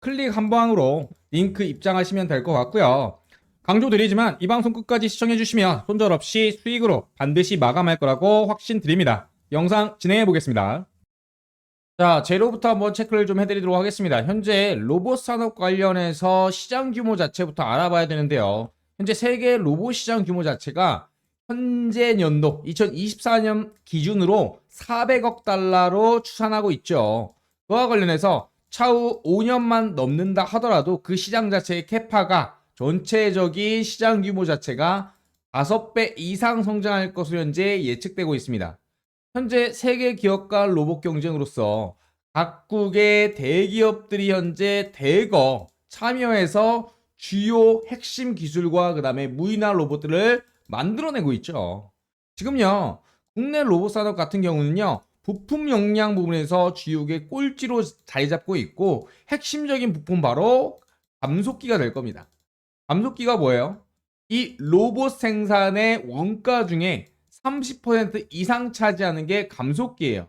클릭 한 방으로 링크 입장하시면 될 것 같고요. 강조드리지만 이 방송 끝까지 시청해주시면 손절 없이 수익으로 반드시 마감할 거라고 확신드립니다. 영상 진행해 보겠습니다. 자, 재료부터 한번 체크를 좀 해드리도록 하겠습니다. 현재 로봇 산업 관련해서 시장 규모 자체부터 알아봐야 되는데요. 현재 세계 로봇 시장 규모 자체가 현재 연도 2024년 기준으로 400억 달러로 추산하고 있죠. 그와 관련해서 차후 5년만 넘는다 하더라도 그 시장 자체의 캐파가 전체적인 시장 규모 자체가 5배 이상 성장할 것으로 현재 예측되고 있습니다. 현재 세계 기업과 로봇 경쟁으로서 각국의 대기업들이 현재 대거 참여해서 주요 핵심 기술과 그 다음에 무인화 로봇들을 만들어내고 있죠. 지금요, 국내 로봇 산업 같은 경우는요, 부품 역량 부분에서 주요의 꼴찌로 자리 잡고 있고, 핵심적인 부품 바로 감속기가 될 겁니다. 감속기가 뭐예요? 이 로봇 생산의 원가 중에 30% 이상 차지하는 게 감속기예요.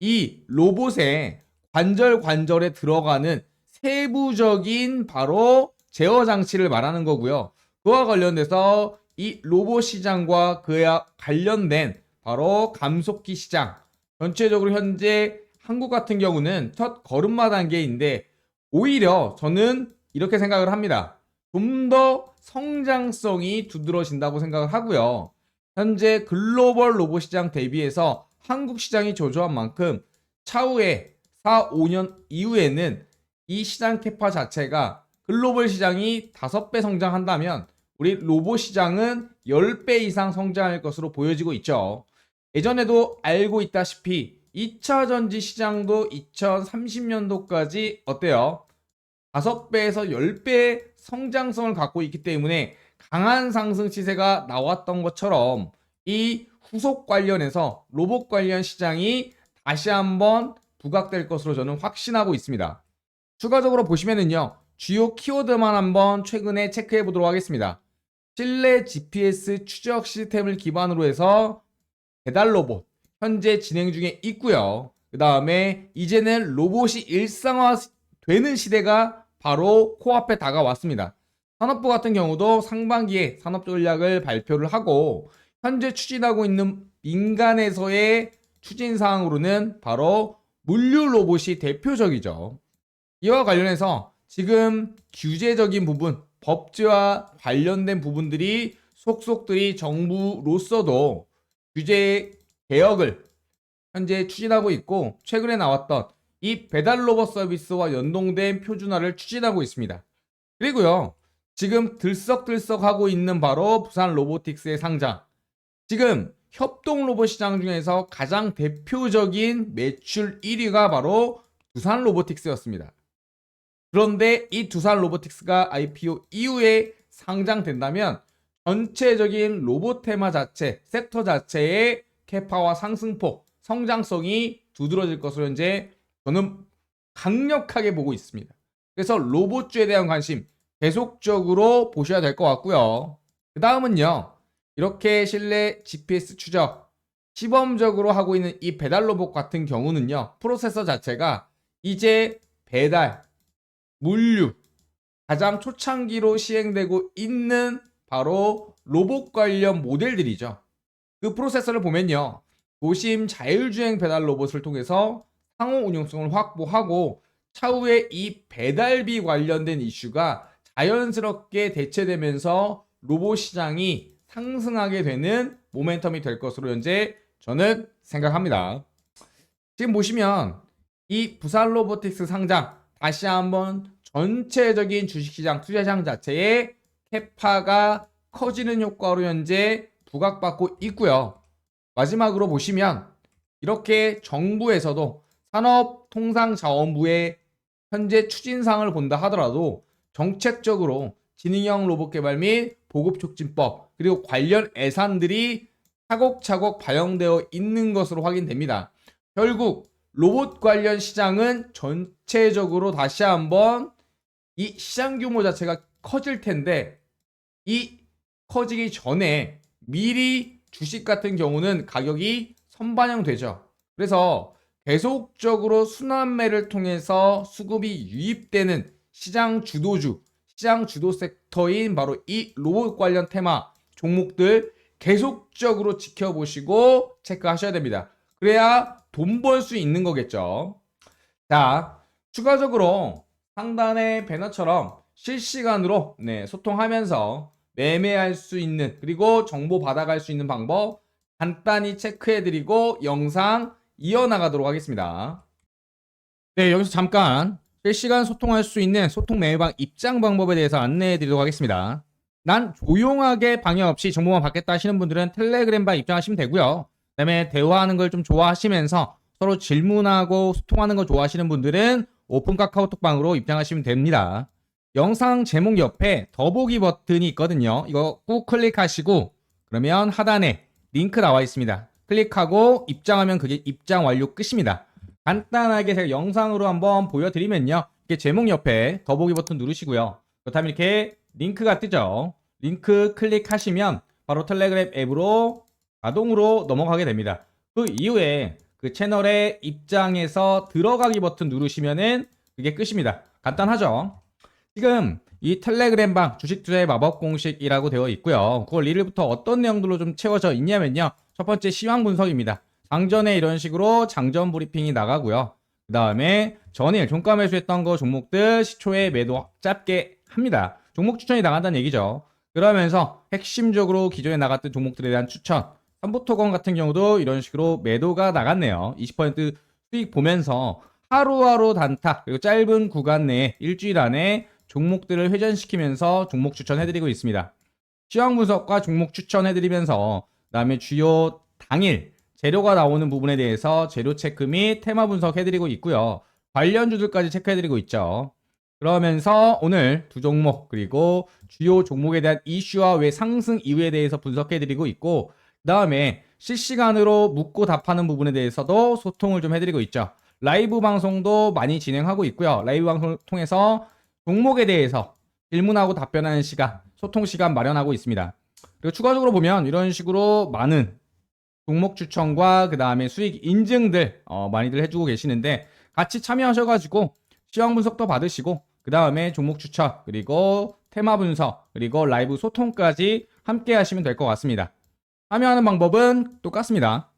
이 로봇의 관절 관절에 들어가는 세부적인 바로 제어 장치를 말하는 거고요. 그와 관련돼서 이 로봇 시장과 그와 관련된 바로 감속기 시장 전체적으로 현재 한국 같은 경우는 첫 걸음마 단계인데 오히려 저는 이렇게 생각을 합니다. 좀 더 성장성이 두드러진다고 생각을 하고요. 현재 글로벌 로봇 시장 대비해서 한국 시장이 저조한 만큼 차후에 4, 5년 이후에는 이 시장 캐파 자체가 글로벌 시장이 5배 성장한다면 우리 로봇 시장은 10배 이상 성장할 것으로 보여지고 있죠. 예전에도 알고 있다시피 2차 전지 시장도 2030년도까지 어때요? 5배에서 10배 성장성을 갖고 있기 때문에 강한 상승 시세가 나왔던 것처럼 이 후속 관련해서 로봇 관련 시장이 다시 한번 부각될 것으로 저는 확신하고 있습니다. 추가적으로 보시면은요, 주요 키워드만 한번 최근에 체크해 보도록 하겠습니다. 실내 GPS 추적 시스템을 기반으로 해서 배달 로봇 현재 진행 중에 있고요. 그 다음에 이제는 로봇이 일상화 되는 시대가 바로 코앞에 다가왔습니다. 산업부 같은 경우도 상반기에 산업 전략을 발표를 하고 현재 추진하고 있는 민간에서의 추진 사항으로는 바로 물류 로봇이 대표적이죠. 이와 관련해서 지금 규제적인 부분, 법제와 관련된 부분들이 속속들이 정부로서도 규제 개혁을 현재 추진하고 있고 최근에 나왔던 이 배달 로봇 서비스와 연동된 표준화를 추진하고 있습니다. 그리고요. 지금 들썩들썩 하고 있는 바로 부산 로보틱스의 상장. 지금 협동 로봇 시장 중에서 가장 대표적인 매출 1위가 바로 두산 로보틱스였습니다. 그런데 이 두산 로보틱스가 IPO 이후에 상장된다면 전체적인 로봇 테마 자체, 섹터 자체의 캐파와 상승폭, 성장성이 두드러질 것으로 현재 저는 강력하게 보고 있습니다. 그래서 로봇주에 대한 관심 계속적으로 보셔야 될 것 같고요. 그 다음은요. 이렇게 실내 GPS 추적 시범적으로 하고 있는 이 배달 로봇 같은 경우는요. 프로세서 자체가 이제 배달, 물류 가장 초창기로 시행되고 있는 바로 로봇 관련 모델들이죠. 그 프로세서를 보면요. 도심 자율주행 배달 로봇을 통해서 상호 운용성을 확보하고 차후에 이 배달비 관련된 이슈가 자연스럽게 대체되면서 로봇 시장이 상승하게 되는 모멘텀이 될 것으로 현재 저는 생각합니다. 지금 보시면 이 부산 로보틱스 상장 다시 한번 전체적인 주식시장 투자시장 자체의 캐파가 커지는 효과로 현재 부각받고 있고요. 마지막으로 보시면 이렇게 정부에서도 산업통상자원부의 현재 추진상을 본다 하더라도 정책적으로 지능형 로봇 개발 및 보급 촉진법 그리고 관련 예산들이 차곡차곡 반영되어 있는 것으로 확인됩니다. 결국 로봇 관련 시장은 전체적으로 다시 한번 이 시장 규모 자체가 커질 텐데 이 커지기 전에 미리 주식 같은 경우는 가격이 선반영되죠. 그래서 계속적으로 순환매를 통해서 수급이 유입되는 시장 주도주, 시장 주도 섹터인 바로 이 로봇 관련 테마 종목들 계속적으로 지켜보시고 체크하셔야 됩니다. 그래야 돈 벌 수 있는 거겠죠. 자, 추가적으로 상단의 배너처럼 실시간으로 네, 소통하면서 매매할 수 있는 그리고 정보 받아갈 수 있는 방법 간단히 체크해드리고 영상 이어나가도록 하겠습니다. 네, 여기서 잠깐 실시간 소통할 수 있는 소통 매매방 입장 방법에 대해서 안내해드리도록 하겠습니다. 난 조용하게 방해 없이 정보만 받겠다 하시는 분들은 텔레그램방 입장하시면 되고요. 그다음에 대화하는 걸 좀 좋아하시면서 서로 질문하고 소통하는 걸 좋아하시는 분들은 오픈 카카오톡방으로 입장하시면 됩니다. 영상 제목 옆에 더보기 버튼이 있거든요. 이거 꾹 클릭하시고 그러면 하단에 링크 나와 있습니다. 클릭하고 입장하면 그게 입장 완료 끝입니다. 간단하게 제가 영상으로 한번 보여드리면요. 이게 제목 옆에 더보기 버튼 누르시고요. 그렇다면 이렇게 링크가 뜨죠. 링크 클릭하시면 바로 텔레그램 앱으로 자동으로 넘어가게 됩니다. 그 이후에 그 채널의 입장에서 들어가기 버튼 누르시면은 그게 끝입니다. 간단하죠? 지금 이 텔레그램 방 주식 투자의 마법 공식이라고 되어 있고요. 9월 1일부터 어떤 내용들로 좀 채워져 있냐면요. 첫 번째 시황 분석입니다. 장전에 이런 식으로 장전 브리핑이 나가고요. 그 다음에 전일 종가 매수했던 거 종목들 시초에 매도 짧게 합니다. 종목 추천이 나간다는 얘기죠. 그러면서 핵심적으로 기존에 나갔던 종목들에 대한 추천. 삼부토건 같은 경우도 이런 식으로 매도가 나갔네요. 20% 수익 보면서 하루하루 단타 그리고 짧은 구간 내에 일주일 안에 종목들을 회전시키면서 종목 추천해드리고 있습니다. 시황 분석과 종목 추천해드리면서 그다음에 주요 당일 재료가 나오는 부분에 대해서 재료 체크 및 테마 분석해드리고 있고요. 관련주들까지 체크해드리고 있죠. 그러면서 오늘 두 종목 그리고 주요 종목에 대한 이슈와 왜 상승 이유에 대해서 분석해드리고 있고 그 다음에 실시간으로 묻고 답하는 부분에 대해서도 소통을 좀 해드리고 있죠. 라이브 방송도 많이 진행하고 있고요. 라이브 방송을 통해서 종목에 대해서 질문하고 답변하는 시간, 소통 시간 마련하고 있습니다. 그리고 추가적으로 보면 이런 식으로 많은 종목 추천과 그 다음에 수익 인증들 어, 많이들 해주고 계시는데 같이 참여하셔가지고 시황 분석도 받으시고 그 다음에 종목 추천 그리고 테마 분석 그리고 라이브 소통까지 함께 하시면 될 것 같습니다. 참여하는 방법은 똑같습니다.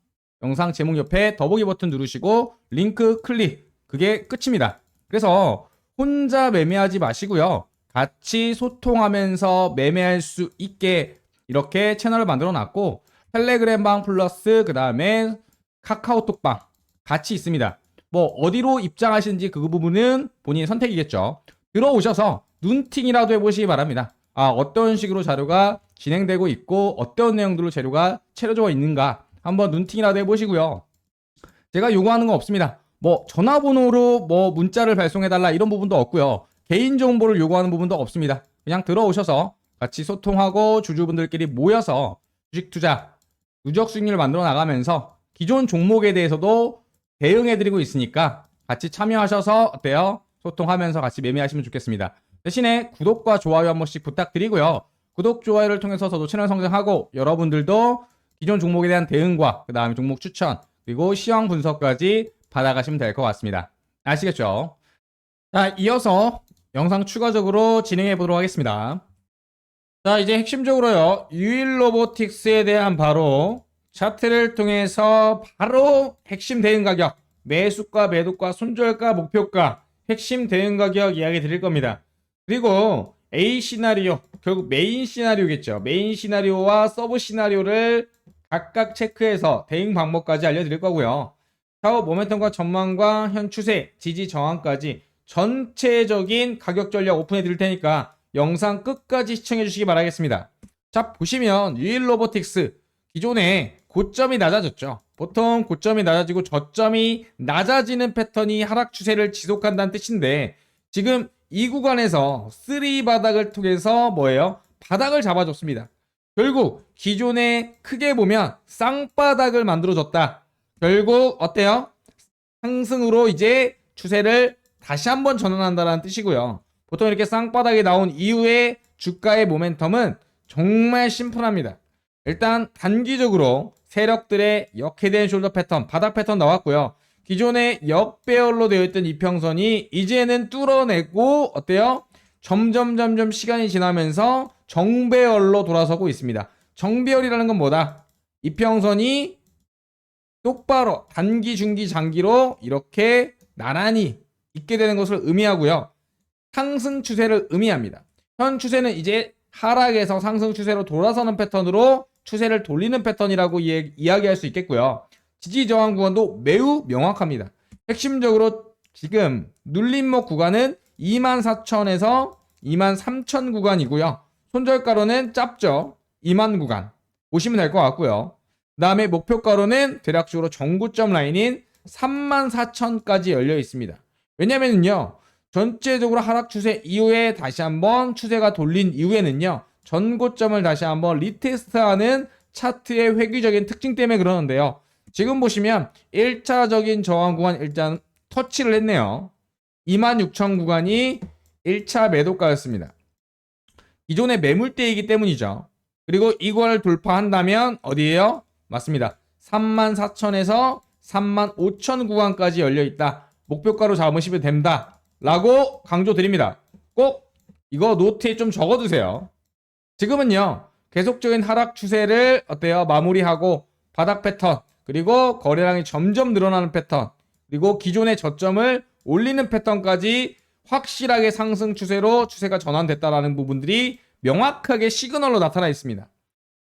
영상 제목 옆에 더보기 버튼 누르시고 링크 클릭 그게 끝입니다. 그래서 혼자 매매하지 마시고요. 같이 소통하면서 매매할 수 있게 이렇게 채널을 만들어 놨고 텔레그램 방 플러스 그 다음에 카카오톡 방 같이 있습니다. 뭐 어디로 입장하시는지 그 부분은 본인 선택이겠죠. 들어오셔서 눈팅이라도 해보시기 바랍니다. 아 어떤 식으로 자료가 진행되고 있고 어떤 내용들로 재료가 채워져 있는가 한번 눈팅이라도 해보시고요. 제가 요구하는 건 없습니다. 뭐 전화번호로 뭐 문자를 발송해달라 이런 부분도 없고요. 개인 정보를 요구하는 부분도 없습니다. 그냥 들어오셔서 같이 소통하고 주주분들끼리 모여서 주식 투자 누적 수익률을 만들어 나가면서 기존 종목에 대해서도 대응해드리고 있으니까 같이 참여하셔서 어때요? 소통하면서 같이 매매하시면 좋겠습니다. 대신에 구독과 좋아요 한 번씩 부탁드리고요. 구독, 좋아요를 통해서 저도 채널 성장하고 여러분들도 기존 종목에 대한 대응과 그 다음에 종목 추천 그리고 시황 분석까지 받아가시면 될 것 같습니다. 아시겠죠? 자, 이어서 영상 추가적으로 진행해 보도록 하겠습니다. 자, 이제 핵심적으로요. 유일 로보틱스에 대한 바로 차트를 통해서 바로 핵심 대응 가격, 매수가, 매도가, 손절가, 목표가, 핵심 대응 가격 이야기 드릴 겁니다. 그리고 A 시나리오, 결국 메인 시나리오겠죠. 메인 시나리오와 서브 시나리오를 각각 체크해서 대응 방법까지 알려드릴 거고요. 차후 모멘텀과 전망과 현 추세, 지지 저항까지 전체적인 가격 전략 오픈해 드릴 테니까 영상 끝까지 시청해 주시기 바라겠습니다. 자, 보시면 유일 로보틱스 기존에 고점이 낮아졌죠. 보통 고점이 낮아지고 저점이 낮아지는 패턴이 하락 추세를 지속한다는 뜻인데 지금 이 구간에서 3 바닥을 통해서 뭐예요? 바닥을 잡아줬습니다. 결국 기존에 크게 보면 쌍바닥을 만들어줬다. 결국 어때요? 상승으로 이제 추세를 다시 한번 전환한다는 뜻이고요. 보통 이렇게 쌍바닥이 나온 이후에 주가의 모멘텀은 정말 심플합니다. 일단 단기적으로 세력들의 역해된 숄더 패턴, 바닥 패턴 나왔고요. 기존에 역배열로 되어 있던 이평선이 이제는 뚫어내고 어때요? 점점 점점 시간이 지나면서 정배열로 돌아서고 있습니다. 정배열이라는 건 뭐다? 이평선이 똑바로 단기, 중기, 장기로 이렇게 나란히 있게 되는 것을 의미하고요. 상승 추세를 의미합니다. 현 추세는 이제 하락에서 상승 추세로 돌아서는 패턴으로 추세를 돌리는 패턴이라고 이, 이야기할 수 있겠고요. 지지 저항 구간도 매우 명확합니다. 핵심적으로 지금 눌림목 구간은 24,000에서 23,000 구간이고요. 손절가로는 짧죠. 2만 구간 보시면 될 것 같고요. 그 다음에 목표가로는 대략적으로 정고점 라인인 34,000까지 열려 있습니다. 왜냐면은요, 전체적으로 하락 추세 이후에 다시 한번 추세가 돌린 이후에는요, 전고점을 다시 한번 리테스트하는 차트의 획기적인 특징 때문에 그러는데요. 지금 보시면 1차적인 저항 구간 일단 터치를 했네요. 26,000 구간이 1차 매도가였습니다. 기존의 매물대이기 때문이죠. 그리고 이걸 돌파한다면 어디예요? 맞습니다. 34,000에서 35,000 구간까지 열려 있다. 목표가로 잡으시면 됩니다. 라고 강조드립니다. 꼭 이거 노트에 좀 적어두세요. 지금은요, 계속적인 하락 추세를 어때요? 마무리하고 바닥 패턴, 그리고 거래량이 점점 늘어나는 패턴, 그리고 기존의 저점을 올리는 패턴까지 확실하게 상승 추세로 추세가 전환됐다라는 부분들이 명확하게 시그널로 나타나 있습니다.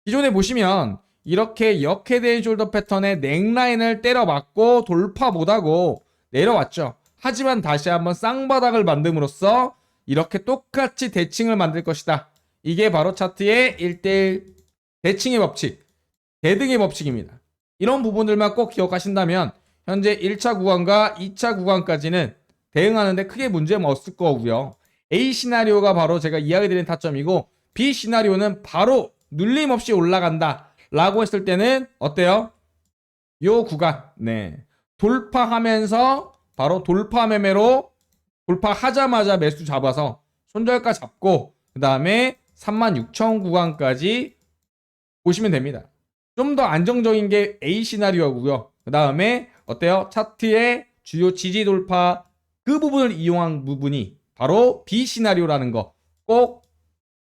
기존에 보시면 이렇게 역헤드앤 숄더 패턴의 넥라인을 때려맞고 돌파 못하고 내려왔죠. 하지만 다시 한번 쌍바닥을 만듦으로써 이렇게 똑같이 대칭을 만들 것이다. 이게 바로 차트의 1대1 대칭의 법칙, 대등의 법칙입니다. 이런 부분들만 꼭 기억하신다면 현재 1차 구간과 2차 구간까지는 대응하는데 크게 문제는 없을 거고요. A 시나리오가 바로 제가 이야기 드린 타점이고 B 시나리오는 바로 눌림 없이 올라간다 라고 했을 때는 어때요? 요 구간 네 돌파하면서 바로 돌파 매매로 돌파하자마자 매수 잡아서 손절가 잡고 그 다음에 36,000 구간까지 보시면 됩니다. 좀 더 안정적인 게 A 시나리오고요. 그 다음에 어때요? 차트의 주요 지지 돌파 그 부분을 이용한 부분이 바로 B 시나리오라는 거 꼭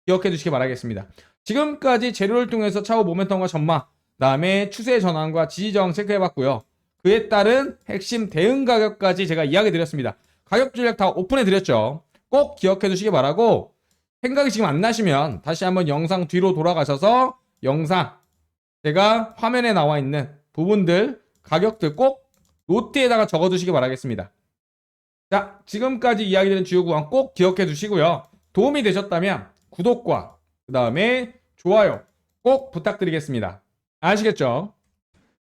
기억해 두시기 바라겠습니다. 지금까지 재료를 통해서 차후 모멘텀과 전망, 그다음에 추세 전환과 지지 저항 체크해 봤고요. 그에 따른 핵심 대응 가격까지 제가 이야기 드렸습니다. 가격 전략 다 오픈해 드렸죠. 꼭 기억해 두시기 바라고 생각이 지금 안 나시면 다시 한번 영상 뒤로 돌아가셔서 영상 제가 화면에 나와 있는 부분들 가격들 꼭 노트에다가 적어 두시기 바라겠습니다. 자, 지금까지 이야기드린 주요 구간 꼭 기억해 두시고요. 도움이 되셨다면 구독과 그 다음에 좋아요 꼭 부탁드리겠습니다. 아시겠죠?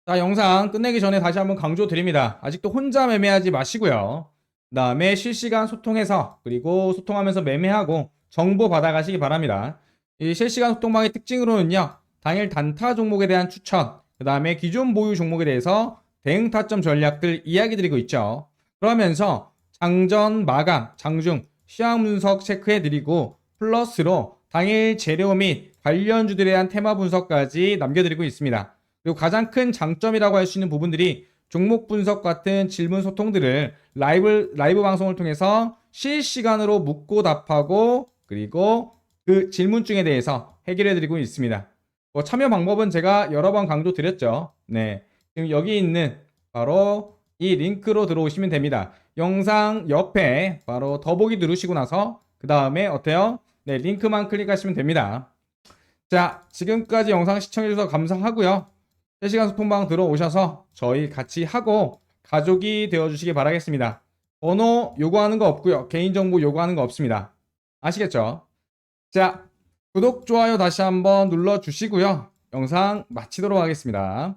자, 영상 끝내기 전에 다시 한번 강조드립니다. 아직도 혼자 매매하지 마시고요. 그 다음에 실시간 소통해서 그리고 소통하면서 매매하고 정보 받아가시기 바랍니다. 이 실시간 소통방의 특징으로는요. 당일 단타 종목에 대한 추천, 그 다음에 기존 보유 종목에 대해서 대응 타점 전략들 이야기 드리고 있죠. 그러면서 장전, 마감, 장중, 시황 분석 체크해 드리고 플러스로 당일 재료 및 관련주들에 대한 테마 분석까지 남겨드리고 있습니다. 그리고 가장 큰 장점이라고 할 수 있는 부분들이 종목 분석 같은 질문 소통들을 라이브, 라이브 방송을 통해서 실시간으로 묻고 답하고 그리고 그 질문중에 대해서 해결해 드리고 있습니다. 뭐 참여 방법은 제가 여러 번 강조 드렸죠. 네. 지금 여기 있는 바로 이 링크로 들어오시면 됩니다. 영상 옆에 바로 더보기 누르시고 나서 그 다음에 어때요? 네, 링크만 클릭하시면 됩니다. 자, 지금까지 영상 시청해주셔서 감사하고요. 실시간 소통방 들어오셔서 저희 같이 하고 가족이 되어주시기 바라겠습니다. 번호 요구하는 거 없고요. 개인정보 요구하는 거 없습니다. 아시겠죠? 자, 구독, 좋아요 다시 한번 눌러주시고요. 영상 마치도록 하겠습니다.